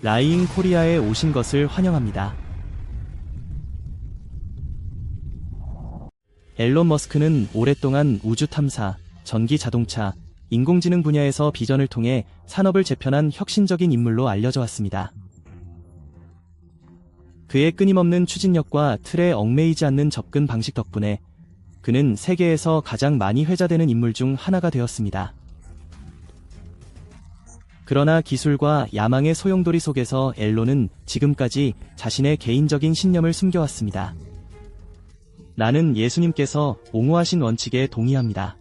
라이잉 코리아에 오신 것을 환영합니다. 앨런 머스크는 오랫동안 우주 탐사, 전기 자동차, 인공지능 분야에서 비전을 통해 산업을 재편한 혁신적인 인물로 알려져 왔습니다. 그의 끊임없는 추진력과 틀에 얽매이지 않는 접근 방식 덕분에 그는 세계에서 가장 많이 회자되는 인물 중 하나가 되었습니다. 그러나 기술과 야망의 소용돌이 속에서 앨론은 지금까지 자신의 개인적인 신념을 숨겨왔습니다. 나는 예수님께서 옹호하신 원칙에 동의합니다.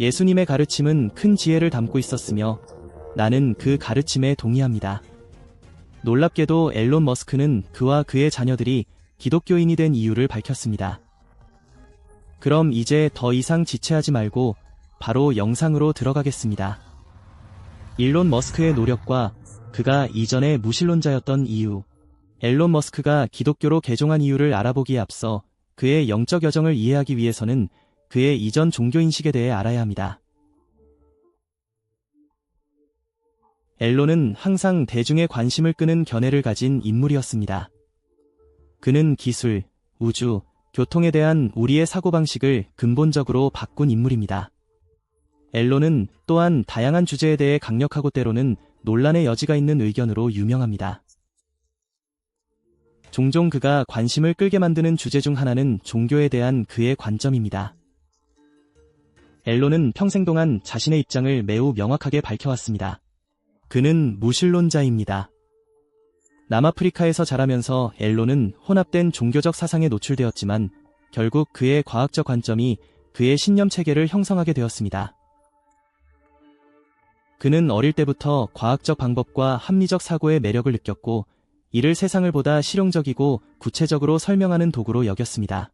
예수님의 가르침은 큰 지혜를 담고 있었으며 나는 그 가르침에 동의합니다. 놀랍게도 앨론 머스크는 그와 그의 자녀들이 기독교인이 된 이유를 밝혔습니다. 그럼 이제 더 이상 지체하지 말고 바로 영상으로 들어가겠습니다. 일론 머스크의 노력과 그가 이전에 무신론자였던 이유, 앨론 머스크가 기독교로 개종한 이유를 알아보기에 앞서 그의 영적 여정을 이해하기 위해서는 그의 이전 종교인식에 대해 알아야 합니다. 앨론은 항상 대중의 관심을 끄는 견해를 가진 인물이었습니다. 그는 기술, 우주, 교통에 대한 우리의 사고방식을 근본적으로 바꾼 인물입니다. 앨론은 또한 다양한 주제에 대해 강력하고 때로는 논란의 여지가 있는 의견으로 유명합니다. 종종 그가 관심을 끌게 만드는 주제 중 하나는 종교에 대한 그의 관점입니다. 앨론은 평생 동안 자신의 입장을 매우 명확하게 밝혀왔습니다. 그는 무신론자입니다. 남아프리카에서 자라면서 앨론은 혼합된 종교적 사상에 노출되었지만 결국 그의 과학적 관점이 그의 신념 체계를 형성하게 되었습니다. 그는 어릴 때부터 과학적 방법과 합리적 사고의 매력을 느꼈고 이를 세상을 보다 실용적이고 구체적으로 설명하는 도구로 여겼습니다.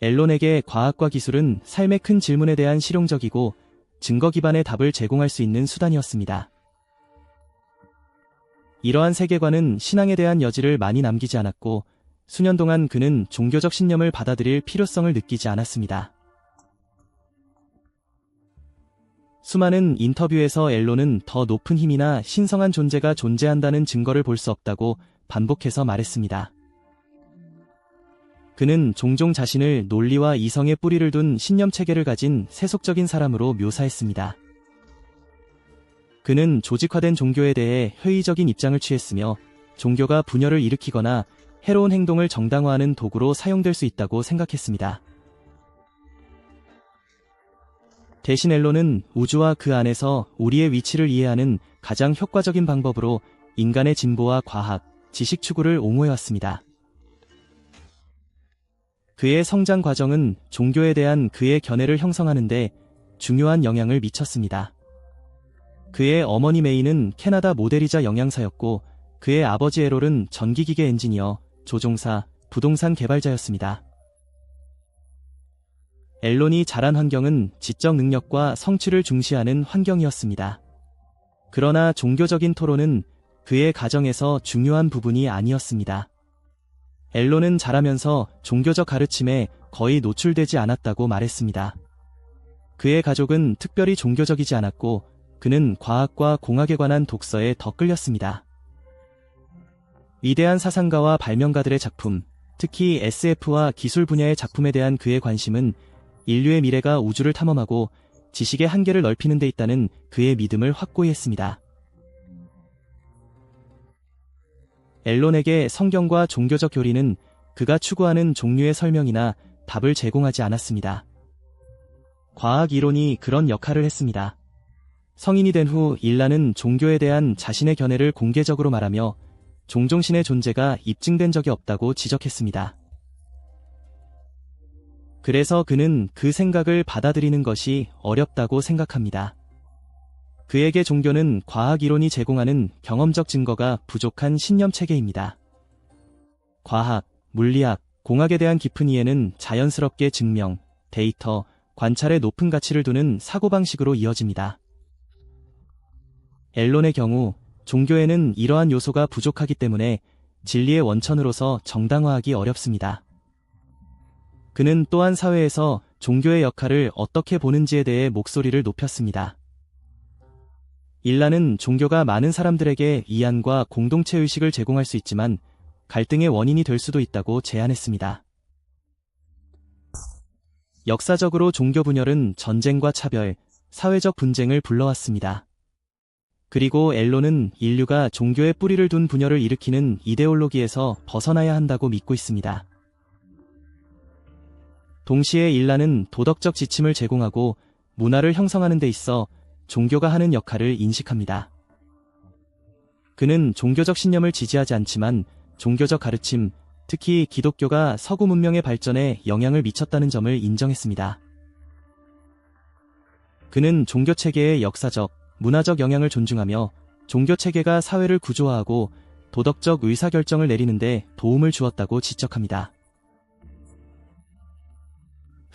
앨론에게 과학과 기술은 삶의 큰 질문에 대한 실용적이고 증거 기반의 답을 제공할 수 있는 수단이었습니다. 이러한 세계관은 신앙에 대한 여지를 많이 남기지 않았고 수년 동안 그는 종교적 신념을 받아들일 필요성을 느끼지 않았습니다. 수많은 인터뷰에서 앨론은 더 높은 힘이나 신성한 존재가 존재한다는 증거를 볼 수 없다고 반복해서 말했습니다. 그는 종종 자신을 논리와 이성의 뿌리를 둔 신념 체계를 가진 세속적인 사람으로 묘사했습니다. 그는 조직화된 종교에 대해 회의적인 입장을 취했으며 종교가 분열을 일으키거나 해로운 행동을 정당화하는 도구로 사용될 수 있다고 생각했습니다. 대신 앨론은 우주와 그 안에서 우리의 위치를 이해하는 가장 효과적인 방법으로 인간의 진보와 과학, 지식 추구를 옹호해왔습니다. 그의 성장 과정은 종교에 대한 그의 견해를 형성하는데 중요한 영향을 미쳤습니다. 그의 어머니 메이는 캐나다 모델이자 영양사였고 그의 아버지 에롤은 전기기계 엔지니어, 조종사, 부동산 개발자였습니다. 앨론이 자란 환경은 지적 능력과 성취를 중시하는 환경이었습니다. 그러나 종교적인 토론은 그의 가정에서 중요한 부분이 아니었습니다. 앨론은 자라면서 종교적 가르침에 거의 노출되지 않았다고 말했습니다. 그의 가족은 특별히 종교적이지 않았고 그는 과학과 공학에 관한 독서에 더 끌렸습니다. 위대한 사상가와 발명가들의 작품, 특히 SF와 기술 분야의 작품에 대한 그의 관심은 인류의 미래가 우주를 탐험하고 지식의 한계를 넓히는 데 있다는 그의 믿음을 확고히 했습니다. 앨론에게 성경과 종교적 교리는 그가 추구하는 종류의 설명이나 답을 제공하지 않았습니다. 과학 이론이 그런 역할을 했습니다. 성인이 된 후 일라는 종교에 대한 자신의 견해를 공개적으로 말하며 종종 신의 존재가 입증된 적이 없다고 지적했습니다. 그래서 그는 그 생각을 받아들이는 것이 어렵다고 생각합니다. 그에게 종교는 과학 이론이 제공하는 경험적 증거가 부족한 신념 체계입니다. 과학, 물리학, 공학에 대한 깊은 이해는 자연스럽게 증명, 데이터, 관찰에 높은 가치를 두는 사고방식으로 이어집니다. 앨론의 경우 종교에는 이러한 요소가 부족하기 때문에 진리의 원천으로서 정당화하기 어렵습니다. 그는 또한 사회에서 종교의 역할을 어떻게 보는지에 대해 목소리를 높였습니다. 일라는 종교가 많은 사람들에게 이안과 공동체 의식을 제공할 수 있지만 갈등의 원인이 될 수도 있다고 제안했습니다. 역사적으로 종교 분열은 전쟁과 차별, 사회적 분쟁을 불러왔습니다. 그리고 엘로는 인류가 종교의 뿌리를 둔 분열을 일으키는 이데올로기에서 벗어나야 한다고 믿고 있습니다. 동시에 일라는 도덕적 지침을 제공하고 문화를 형성하는 데 있어 종교가 하는 역할을 인식합니다. 그는 종교적 신념을 지지하지 않지만 종교적 가르침, 특히 기독교가 서구 문명의 발전에 영향을 미쳤다는 점을 인정했습니다. 그는 종교 체계의 역사적, 문화적 영향을 존중하며 종교 체계가 사회를 구조화하고 도덕적 의사결정을 내리는데 도움을 주었다고 지적합니다.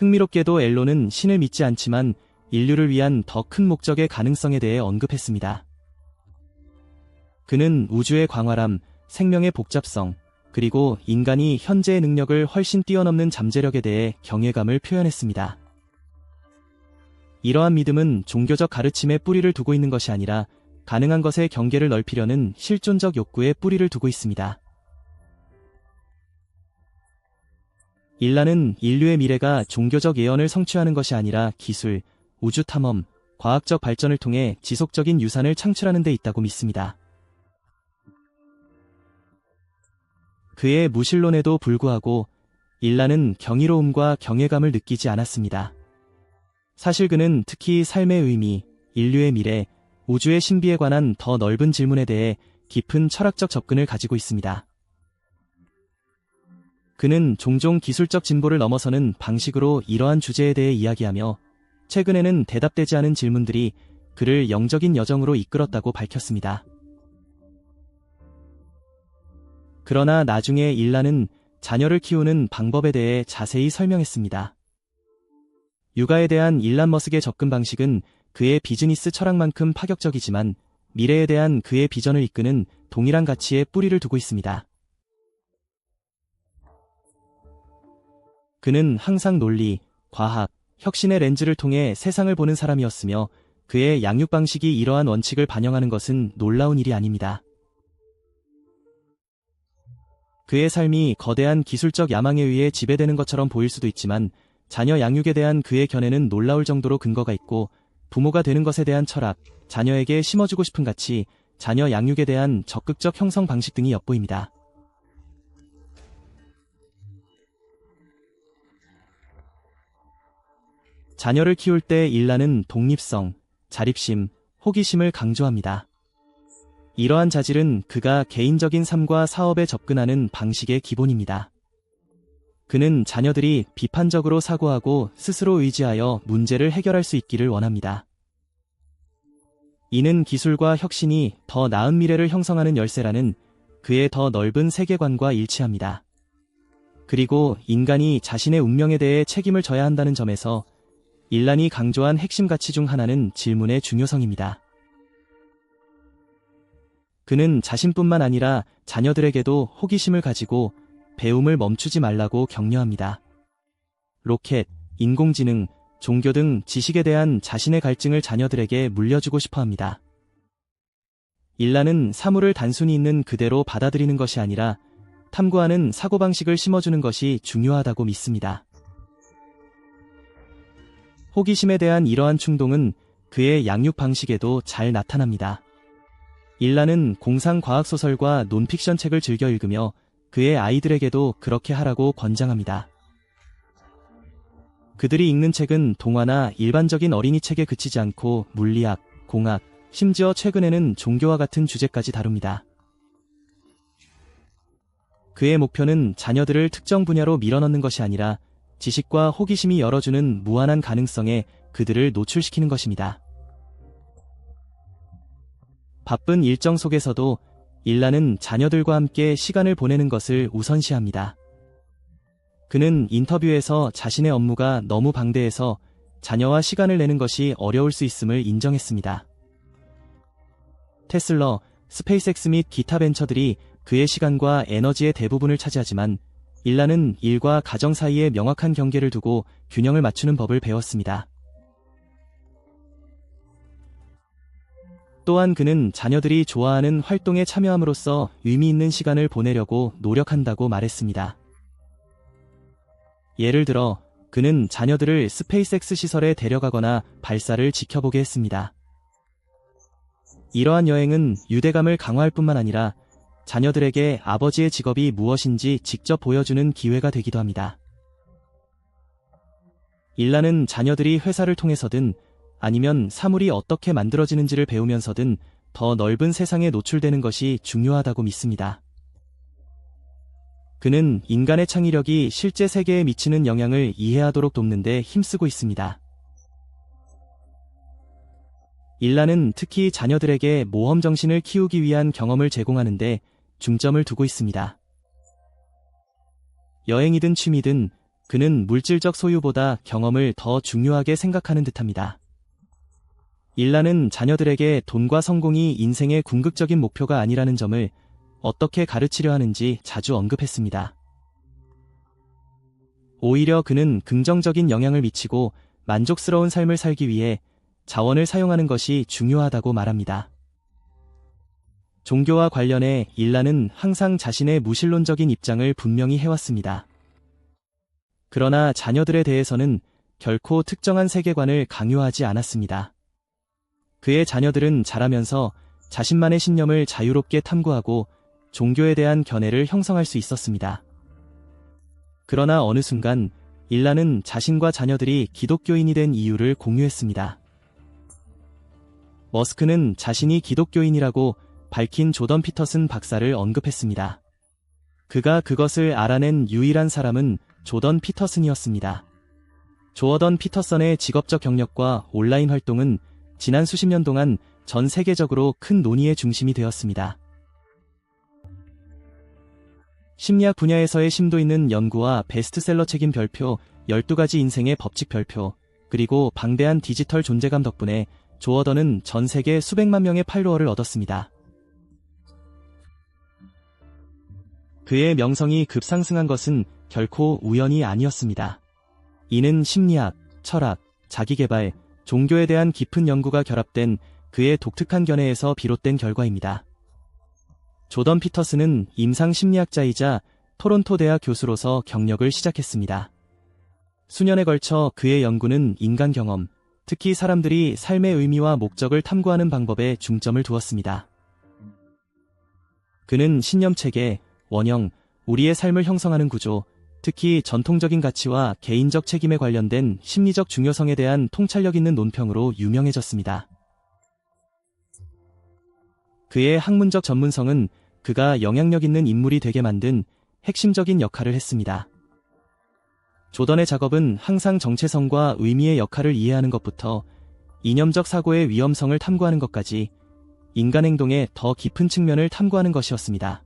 흥미롭게도 엘로는 신을 믿지 않지만 인류를 위한 더 큰 목적의 가능성에 대해 언급했습니다. 그는 우주의 광활함, 생명의 복잡성, 그리고 인간이 현재의 능력을 훨씬 뛰어넘는 잠재력에 대해 경외감을 표현했습니다. 이러한 믿음은 종교적 가르침에 뿌리를 두고 있는 것이 아니라 가능한 것의 경계를 넓히려는 실존적 욕구에 뿌리를 두고 있습니다. 일라는 인류의 미래가 종교적 예언을 성취하는 것이 아니라 기술, 우주 탐험, 과학적 발전을 통해 지속적인 유산을 창출하는 데 있다고 믿습니다. 그의 무신론에도 불구하고 일라는 경이로움과 경외감을 느끼지 않았습니다. 사실 그는 특히 삶의 의미, 인류의 미래, 우주의 신비에 관한 더 넓은 질문에 대해 깊은 철학적 접근을 가지고 있습니다. 그는 종종 기술적 진보를 넘어서는 방식으로 이러한 주제에 대해 이야기하며 최근에는 대답되지 않은 질문들이 그를 영적인 여정으로 이끌었다고 밝혔습니다. 그러나 나중에 일라는 자녀를 키우는 방법에 대해 자세히 설명했습니다. 육아에 대한 일란 머스크의 접근 방식은 그의 비즈니스 철학만큼 파격적이지만 미래에 대한 그의 비전을 이끄는 동일한 가치에 뿌리를 두고 있습니다. 그는 항상 논리, 과학, 혁신의 렌즈를 통해 세상을 보는 사람이었으며 그의 양육 방식이 이러한 원칙을 반영하는 것은 놀라운 일이 아닙니다. 그의 삶이 거대한 기술적 야망에 의해 지배되는 것처럼 보일 수도 있지만 자녀 양육에 대한 그의 견해는 놀라울 정도로 근거가 있고 부모가 되는 것에 대한 철학, 자녀에게 심어주고 싶은 가치, 자녀 양육에 대한 적극적 형성 방식 등이 엿보입니다. 자녀를 키울 때 일라는 독립성, 자립심, 호기심을 강조합니다. 이러한 자질은 그가 개인적인 삶과 사업에 접근하는 방식의 기본입니다. 그는 자녀들이 비판적으로 사고하고 스스로 의지하여 문제를 해결할 수 있기를 원합니다. 이는 기술과 혁신이 더 나은 미래를 형성하는 열쇠라는 그의 더 넓은 세계관과 일치합니다. 그리고 인간이 자신의 운명에 대해 책임을 져야 한다는 점에서 일란이 강조한 핵심 가치 중 하나는 질문의 중요성입니다. 그는 자신뿐만 아니라 자녀들에게도 호기심을 가지고 배움을 멈추지 말라고 격려합니다. 로켓, 인공지능, 종교 등 지식에 대한 자신의 갈증을 자녀들에게 물려주고 싶어 합니다. 일라는 사물을 단순히 있는 그대로 받아들이는 것이 아니라 탐구하는 사고방식을 심어주는 것이 중요하다고 믿습니다. 호기심에 대한 이러한 충동은 그의 양육 방식에도 잘 나타납니다. 일라는 공상과학소설과 논픽션 책을 즐겨 읽으며 그의 아이들에게도 그렇게 하라고 권장합니다. 그들이 읽는 책은 동화나 일반적인 어린이 책에 그치지 않고 물리학, 공학, 심지어 최근에는 종교와 같은 주제까지 다룹니다. 그의 목표는 자녀들을 특정 분야로 밀어넣는 것이 아니라 지식과 호기심이 열어주는 무한한 가능성에 그들을 노출시키는 것입니다. 바쁜 일정 속에서도 일라는 자녀들과 함께 시간을 보내는 것을 우선시합니다. 그는 인터뷰에서 자신의 업무가 너무 방대해서 자녀와 시간을 내는 것이 어려울 수 있음을 인정했습니다. 테슬러, 스페이스X 및 기타 벤처들이 그의 시간과 에너지의 대부분을 차지하지만 일라는 일과 가정 사이에 명확한 경계를 두고 균형을 맞추는 법을 배웠습니다. 또한 그는 자녀들이 좋아하는 활동에 참여함으로써 의미 있는 시간을 보내려고 노력한다고 말했습니다. 예를 들어 그는 자녀들을 스페이스X 시설에 데려가거나 발사를 지켜보게 했습니다. 이러한 여행은 유대감을 강화할 뿐만 아니라 자녀들에게 아버지의 직업이 무엇인지 직접 보여주는 기회가 되기도 합니다. 일라는 자녀들이 회사를 통해서든 아니면 사물이 어떻게 만들어지는지를 배우면서든 더 넓은 세상에 노출되는 것이 중요하다고 믿습니다. 그는 인간의 창의력이 실제 세계에 미치는 영향을 이해하도록 돕는 데 힘쓰고 있습니다. 일라는 특히 자녀들에게 모험 정신을 키우기 위한 경험을 제공하는데 중점을 두고 있습니다. 여행이든 취미든 그는 물질적 소유보다 경험을 더 중요하게 생각하는 듯합니다. 일라는 자녀들에게 돈과 성공이 인생의 궁극적인 목표가 아니라는 점을 어떻게 가르치려 하는지 자주 언급했습니다. 오히려 그는 긍정적인 영향을 미치고 만족스러운 삶을 살기 위해 자원을 사용하는 것이 중요하다고 말합니다. 종교와 관련해 일라는 항상 자신의 무신론적인 입장을 분명히 해왔습니다. 그러나 자녀들에 대해서는 결코 특정한 세계관을 강요하지 않았습니다. 그의 자녀들은 자라면서 자신만의 신념을 자유롭게 탐구하고 종교에 대한 견해를 형성할 수 있었습니다. 그러나 어느 순간 일라는 자신과 자녀들이 기독교인이 된 이유를 공유했습니다. 머스크는 자신이 기독교인이라고 밝힌 조던 피터슨 박사를 언급했습니다. 그가 그것을 알아낸 유일한 사람은 조던 피터슨이었습니다. 조어던 피터슨의 직업적 경력과 온라인 활동은 지난 수십 년 동안 전 세계적으로 큰 논의의 중심이 되었습니다. 심리학 분야에서의 심도 있는 연구와 베스트셀러 책임 별표, 12가지 인생의 법칙 별표, 그리고 방대한 디지털 존재감 덕분에 조어던은 전 세계 수백만 명의 팔로워를 얻었습니다. 그의 명성이 급상승한 것은 결코 우연이 아니었습니다. 이는 심리학, 철학, 자기개발, 종교에 대한 깊은 연구가 결합된 그의 독특한 견해에서 비롯된 결과입니다. 조던 피터스는 임상 심리학자이자 토론토 대학 교수로서 경력을 시작했습니다. 수년에 걸쳐 그의 연구는 인간 경험, 특히 사람들이 삶의 의미와 목적을 탐구하는 방법에 중점을 두었습니다. 그는 신념체계, 원형, 우리의 삶을 형성하는 구조, 특히 전통적인 가치와 개인적 책임에 관련된 심리적 중요성에 대한 통찰력 있는 논평으로 유명해졌습니다. 그의 학문적 전문성은 그가 영향력 있는 인물이 되게 만든 핵심적인 역할을 했습니다. 조던의 작업은 항상 정체성과 의미의 역할을 이해하는 것부터 이념적 사고의 위험성을 탐구하는 것까지 인간 행동의 더 깊은 측면을 탐구하는 것이었습니다.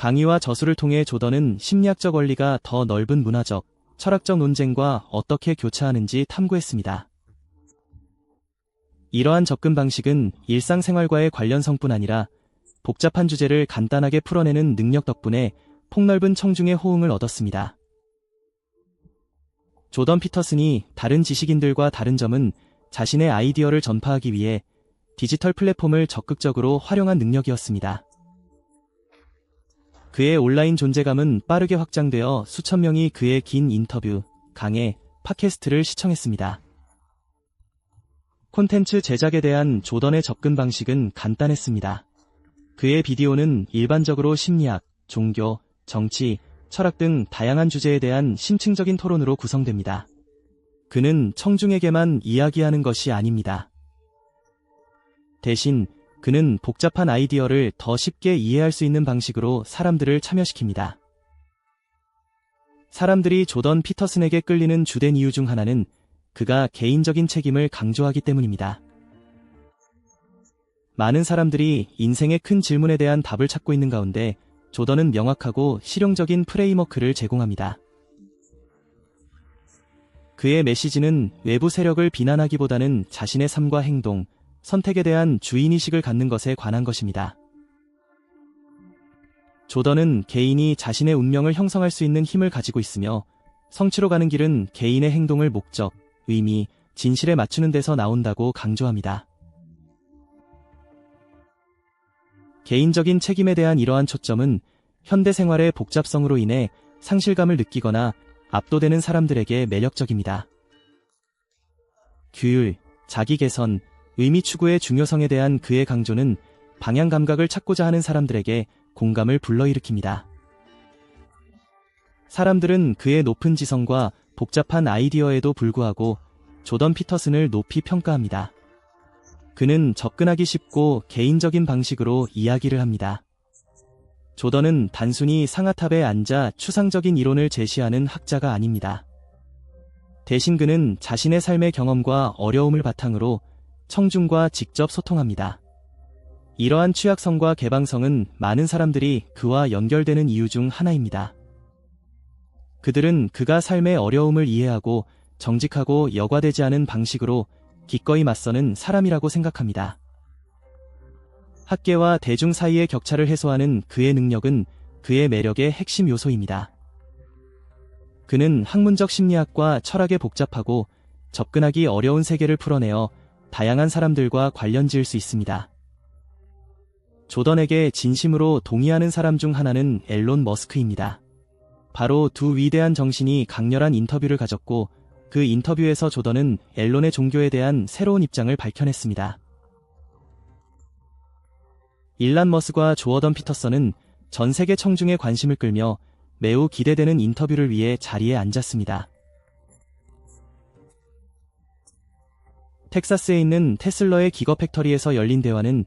강의와 저술을 통해 조던은 심리학적 원리가 더 넓은 문화적, 철학적 논쟁과 어떻게 교차하는지 탐구했습니다. 이러한 접근 방식은 일상생활과의 관련성뿐 아니라 복잡한 주제를 간단하게 풀어내는 능력 덕분에 폭넓은 청중의 호응을 얻었습니다. 조던 피터슨이 다른 지식인들과 다른 점은 자신의 아이디어를 전파하기 위해 디지털 플랫폼을 적극적으로 활용한 능력이었습니다. 그의 온라인 존재감은 빠르게 확장되어 수천 명이 그의 긴 인터뷰, 강의, 팟캐스트를 시청했습니다. 콘텐츠 제작에 대한 조던의 접근 방식은 간단했습니다. 그의 비디오는 일반적으로 심리학, 종교, 정치, 철학 등 다양한 주제에 대한 심층적인 토론으로 구성됩니다. 그는 청중에게만 이야기하는 것이 아닙니다. 대신 그는 복잡한 아이디어를 더 쉽게 이해할 수 있는 방식으로 사람들을 참여시킵니다. 사람들이 조던 피터슨에게 끌리는 주된 이유 중 하나는 그가 개인적인 책임을 강조하기 때문입니다. 많은 사람들이 인생의 큰 질문에 대한 답을 찾고 있는 가운데 조던은 명확하고 실용적인 프레임워크를 제공합니다. 그의 메시지는 외부 세력을 비난하기보다는 자신의 삶과 행동, 선택에 대한 주인의식을 갖는 것에 관한 것입니다. 조던은 개인이 자신의 운명을 형성할 수 있는 힘을 가지고 있으며 성취로 가는 길은 개인의 행동을 목적, 의미, 진실에 맞추는 데서 나온다고 강조합니다. 개인적인 책임에 대한 이러한 초점은 현대 생활의 복잡성으로 인해 상실감을 느끼거나 압도되는 사람들에게 매력적입니다. 규율, 자기 개선, 의미 추구의 중요성에 대한 그의 강조는 방향 감각을 찾고자 하는 사람들에게 공감을 불러일으킵니다. 사람들은 그의 높은 지성과 복잡한 아이디어에도 불구하고 조던 피터슨을 높이 평가합니다. 그는 접근하기 쉽고 개인적인 방식으로 이야기를 합니다. 조던은 단순히 상아탑에 앉아 추상적인 이론을 제시하는 학자가 아닙니다. 대신 그는 자신의 삶의 경험과 어려움을 바탕으로 청중과 직접 소통합니다. 이러한 취약성과 개방성은 많은 사람들이 그와 연결되는 이유 중 하나입니다. 그들은 그가 삶의 어려움을 이해하고 정직하고 여과되지 않은 방식으로 기꺼이 맞서는 사람이라고 생각합니다. 학계와 대중 사이의 격차를 해소하는 그의 능력은 그의 매력의 핵심 요소입니다. 그는 학문적 심리학과 철학의 복잡하고 접근하기 어려운 세계를 풀어내어 다양한 사람들과 관련 지을 수 있습니다. 조던에게 진심으로 동의하는 사람 중 하나는 앨론 머스크입니다. 바로 두 위대한 정신이 강렬한 인터뷰를 가졌고 그 인터뷰에서 조던은 앨론의 종교에 대한 새로운 입장을 밝혀냈습니다. 일란 머스과 조어던 피터슨은 전 세계 청중의 관심을 끌며 매우 기대되는 인터뷰를 위해 자리에 앉았습니다. 텍사스에 있는 테슬러의 기거 팩터리에서 열린 대화는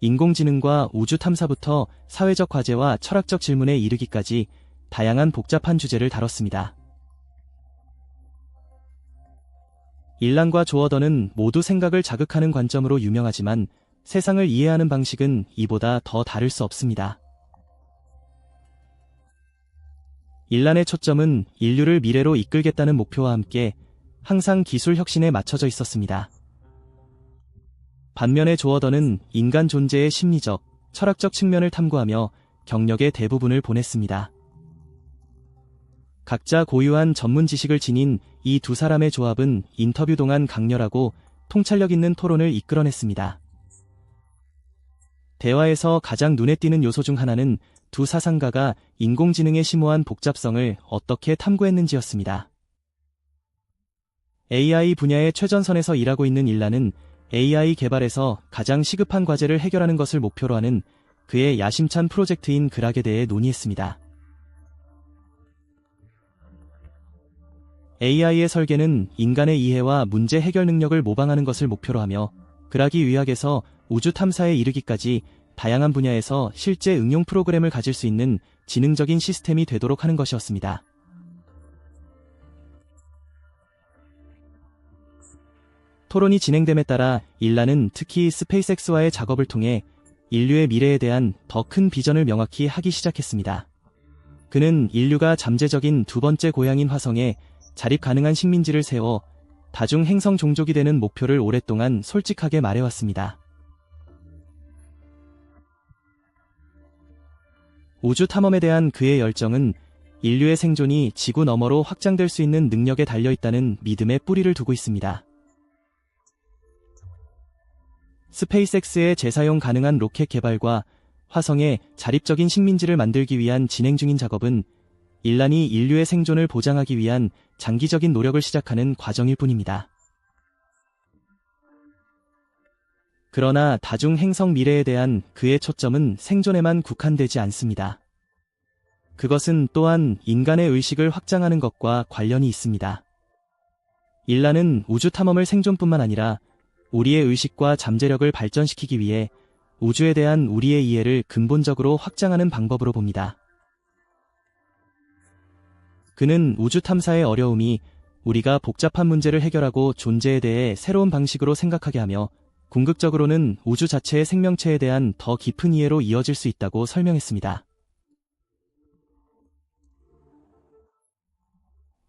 인공지능과 우주 탐사부터 사회적 과제와 철학적 질문에 이르기까지 다양한 복잡한 주제를 다뤘습니다. 일란과 조어던은 모두 생각을 자극하는 관점으로 유명하지만 세상을 이해하는 방식은 이보다 더 다를 수 없습니다. 일란의 초점은 인류를 미래로 이끌겠다는 목표와 함께 항상 기술 혁신에 맞춰져 있었습니다. 반면에 조어던은 인간 존재의 심리적, 철학적 측면을 탐구하며 경력의 대부분을 보냈습니다. 각자 고유한 전문 지식을 지닌 이 두 사람의 조합은 인터뷰 동안 강렬하고 통찰력 있는 토론을 이끌어냈습니다. 대화에서 가장 눈에 띄는 요소 중 하나는 두 사상가가 인공지능의 심오한 복잡성을 어떻게 탐구했는지였습니다. AI 분야의 최전선에서 일하고 있는 일라는 AI 개발에서 가장 시급한 과제를 해결하는 것을 목표로 하는 그의 야심찬 프로젝트인 그락에 대해 논의했습니다. AI의 설계는 인간의 이해와 문제 해결 능력을 모방하는 것을 목표로 하며 그락이 의학에서 우주 탐사에 이르기까지 다양한 분야에서 실제 응용 프로그램을 가질 수 있는 지능적인 시스템이 되도록 하는 것이었습니다. 토론이 진행됨에 따라 일라는 특히 스페이스X와의 작업을 통해 인류의 미래에 대한 더 큰 비전을 명확히 하기 시작했습니다. 그는 인류가 잠재적인 두 번째 고향인 화성에 자립 가능한 식민지를 세워 다중 행성 종족이 되는 목표를 오랫동안 솔직하게 말해왔습니다. 우주 탐험에 대한 그의 열정은 인류의 생존이 지구 너머로 확장될 수 있는 능력에 달려 있다는 믿음의 뿌리를 두고 있습니다. 스페이스X의 재사용 가능한 로켓 개발과 화성에 자립적인 식민지를 만들기 위한 진행 중인 작업은 일란이 인류의 생존을 보장하기 위한 장기적인 노력을 시작하는 과정일 뿐입니다. 그러나 다중 행성 미래에 대한 그의 초점은 생존에만 국한되지 않습니다. 그것은 또한 인간의 의식을 확장하는 것과 관련이 있습니다. 일라는 우주 탐험을 생존뿐만 아니라 우리의 의식과 잠재력을 발전시키기 위해 우주에 대한 우리의 이해를 근본적으로 확장하는 방법으로 봅니다. 그는 우주 탐사의 어려움이 우리가 복잡한 문제를 해결하고 존재에 대해 새로운 방식으로 생각하게 하며 궁극적으로는 우주 자체의 생명체에 대한 더 깊은 이해로 이어질 수 있다고 설명했습니다.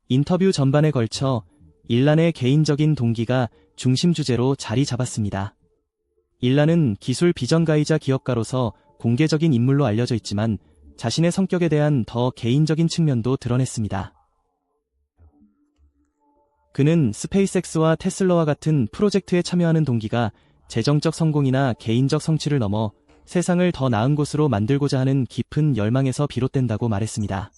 인터뷰 전반에 걸쳐 일란의 개인적인 동기가 중심 주제로 자리 잡았습니다. 일란은 기술 비전가이자 기업가로서 공개적인 인물로 알려져 있지만 자신의 성격에 대한 더 개인적인 측면도 드러냈습니다. 그는 스페이스X와 테슬러와 같은 프로젝트에 참여하는 동기가 재정적 성공이나 개인적 성취를 넘어 세상을 더 나은 곳으로 만들고자 하는 깊은 열망에서 비롯된다고 말했습니다.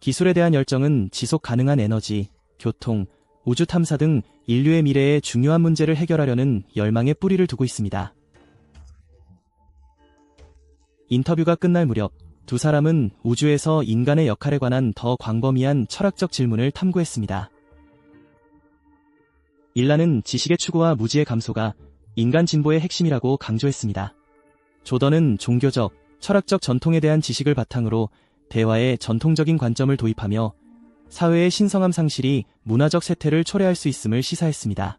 기술에 대한 열정은 지속 가능한 에너지, 교통, 우주 탐사 등 인류의 미래에 중요한 문제를 해결하려는 열망의 뿌리를 두고 있습니다. 인터뷰가 끝날 무렵 두 사람은 우주에서 인간의 역할에 관한 더 광범위한 철학적 질문을 탐구했습니다. 일라는 지식의 추구와 무지의 감소가 인간 진보의 핵심이라고 강조했습니다. 조던은 종교적, 철학적 전통에 대한 지식을 바탕으로 대화에 전통적인 관점을 도입하며 사회의 신성함 상실이 문화적 쇠퇴를 초래할 수 있음을 시사했습니다.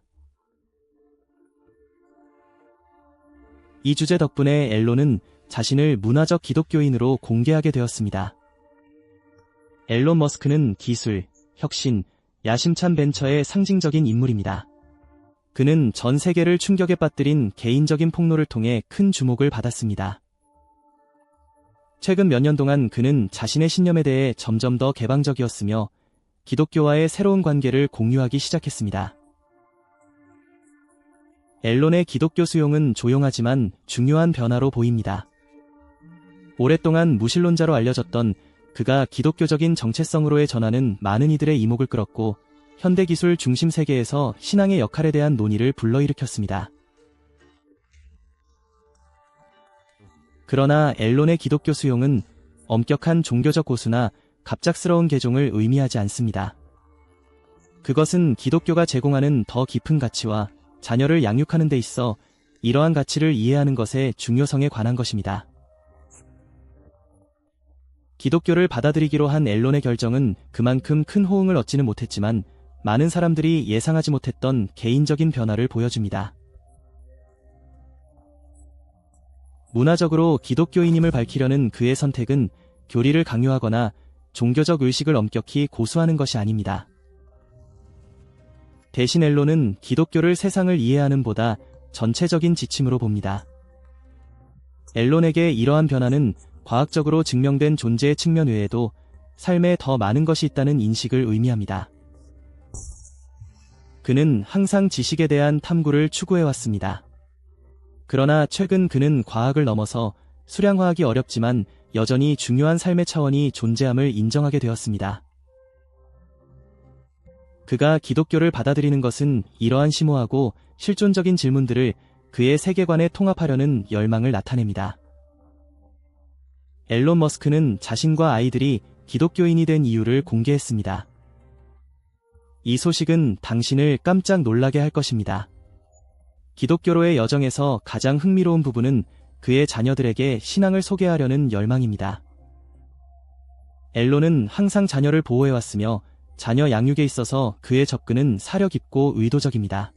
이 주제 덕분에 엘론은 자신을 문화적 기독교인으로 공개하게 되었습니다. 엘론 머스크는 기술, 혁신, 야심찬 벤처의 상징적인 인물입니다. 그는 전 세계를 충격에 빠뜨린 개인적인 폭로를 통해 큰 주목을 받았습니다. 최근 몇 년 동안 그는 자신의 신념에 대해 점점 더 개방적이었으며 기독교와의 새로운 관계를 공유하기 시작했습니다. 앨론의 기독교 수용은 조용하지만 중요한 변화로 보입니다. 오랫동안 무신론자로 알려졌던 그가 기독교적인 정체성으로의 전환은 많은 이들의 이목을 끌었고 현대기술 중심 세계에서 신앙의 역할에 대한 논의를 불러일으켰습니다. 그러나 앨론의 기독교 수용은 엄격한 종교적 고수나 갑작스러운 개종을 의미하지 않습니다. 그것은 기독교가 제공하는 더 깊은 가치와 자녀를 양육하는 데 있어 이러한 가치를 이해하는 것의 중요성에 관한 것입니다. 기독교를 받아들이기로 한 앨론의 결정은 그만큼 큰 호응을 얻지는 못했지만 많은 사람들이 예상하지 못했던 개인적인 변화를 보여줍니다. 문화적으로 기독교인임을 밝히려는 그의 선택은 교리를 강요하거나 종교적 의식을 엄격히 고수하는 것이 아닙니다. 대신 엘로는 기독교를 세상을 이해하는 보다 전체적인 지침으로 봅니다. 엘론에게 이러한 변화는 과학적으로 증명된 존재의 측면 외에도 삶에 더 많은 것이 있다는 인식을 의미합니다. 그는 항상 지식에 대한 탐구를 추구해왔습니다. 그러나 최근 그는 과학을 넘어서 수량화하기 어렵지만 여전히 중요한 삶의 차원이 존재함을 인정하게 되었습니다. 그가 기독교를 받아들이는 것은 이러한 심오하고 실존적인 질문들을 그의 세계관에 통합하려는 열망을 나타냅니다. 앨론 머스크는 자신과 아이들이 기독교인이 된 이유를 공개했습니다. 이 소식은 당신을 깜짝 놀라게 할 것입니다. 기독교로의 여정에서 가장 흥미로운 부분은 그의 자녀들에게 신앙을 소개하려는 열망입니다. 엘론은 항상 자녀를 보호해왔으며 자녀 양육에 있어서 그의 접근은 사려 깊고 의도적입니다.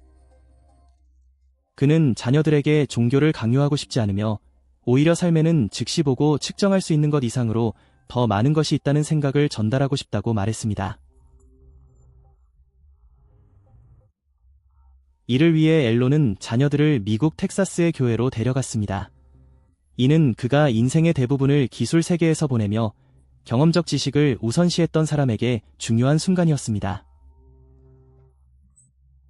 그는 자녀들에게 종교를 강요하고 싶지 않으며 오히려 삶에는 즉시 보고 측정할 수 있는 것 이상으로 더 많은 것이 있다는 생각을 전달하고 싶다고 말했습니다. 이를 위해 엘론은 자녀들을 미국 텍사스의 교회로 데려갔습니다. 이는 그가 인생의 대부분을 기술 세계에서 보내며 경험적 지식을 우선시했던 사람에게 중요한 순간이었습니다.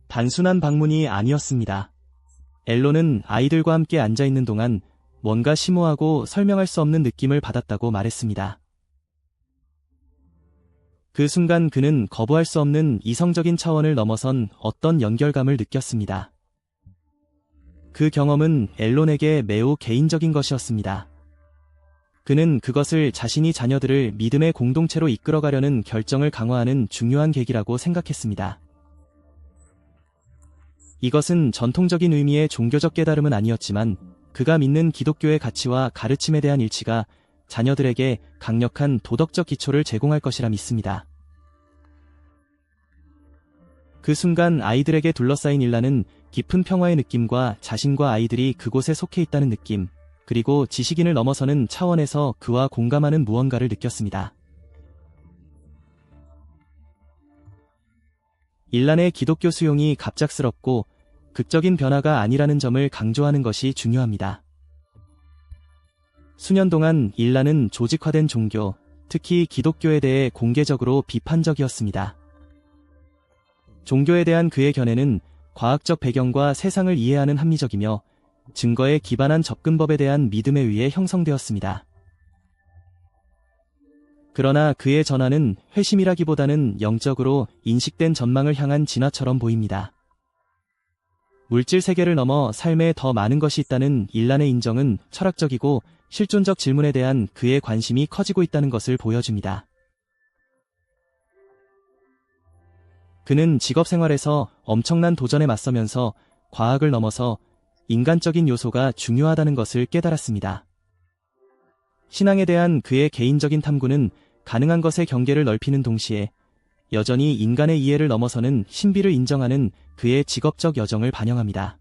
단순한 방문이 아니었습니다. 엘론은 아이들과 함께 앉아있는 동안 뭔가 심오하고 설명할 수 없는 느낌을 받았다고 말했습니다. 그 순간 그는 거부할 수 없는 이성적인 차원을 넘어선 어떤 연결감을 느꼈습니다. 그 경험은 앨론에게 매우 개인적인 것이었습니다. 그는 그것을 자신이 자녀들을 믿음의 공동체로 이끌어가려는 결정을 강화하는 중요한 계기라고 생각했습니다. 이것은 전통적인 의미의 종교적 깨달음은 아니었지만 그가 믿는 기독교의 가치와 가르침에 대한 일치가 자녀들에게 강력한 도덕적 기초를 제공할 것이라 믿습니다. 그 순간 아이들에게 둘러싸인 일라는 깊은 평화의 느낌과 자신과 아이들이 그곳에 속해 있다는 느낌, 그리고 지식인을 넘어서는 차원에서 그와 공감하는 무언가를 느꼈습니다. 일란의 기독교 수용이 갑작스럽고 극적인 변화가 아니라는 점을 강조하는 것이 중요합니다. 수년 동안 일란은 조직화된 종교, 특히 기독교에 대해 공개적으로 비판적이었습니다. 종교에 대한 그의 견해는 과학적 배경과 세상을 이해하는 합리적이며 증거에 기반한 접근법에 대한 믿음에 의해 형성되었습니다. 그러나 그의 전환은 회심이라기보다는 영적으로 인식된 전망을 향한 진화처럼 보입니다. 물질 세계를 넘어 삶에 더 많은 것이 있다는 일란의 인정은 철학적이고 실존적 질문에 대한 그의 관심이 커지고 있다는 것을 보여줍니다. 그는 직업 생활에서 엄청난 도전에 맞서면서 과학을 넘어서 인간적인 요소가 중요하다는 것을 깨달았습니다. 신앙에 대한 그의 개인적인 탐구는 가능한 것의 경계를 넓히는 동시에 여전히 인간의 이해를 넘어서는 신비를 인정하는 그의 직업적 여정을 반영합니다.